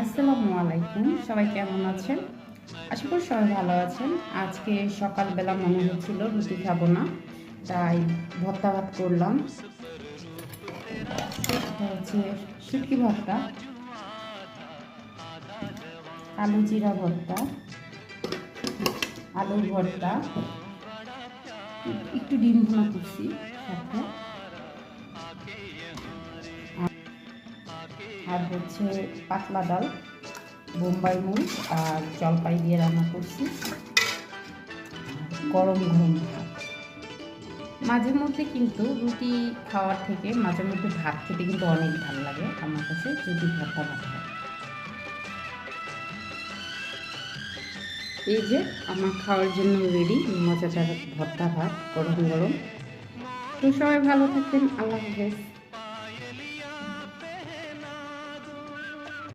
আসসালামু আলাইকুম। সবাই কেমন আছেন? আশা করি সবাই ভালো আছেন। আজকে সকালবেলা মনে হচ্ছিল রুটি খাব না, তাই ভর্তা ভাত করলাম। হচ্ছে শুটকি ভর্তা, আলু জিরা ভর্তা, আলুর ভর্তা, একটু ডিম ভুনা করছি সাথে। আর হচ্ছে পাতলা ডাল, বোম্বাই মরিচ আর জলপাই দিয়ে রান্না করছি। গরম গরম মাঝে মধ্যে কিন্তু রুটি খাওয়ার থেকে, মাঝে মধ্যে ভাত খেতে কিন্তু অনেক ভালো লাগে আমার কাছে, যদি ভর্তা ভাত হয়। এই যে আমার খাওয়ার জন্য রেডি মজাদার ভর্তা ভাত, গরম গরম। তো সবাই ভালো থাকবেন, আল্লাহ হাফেজ।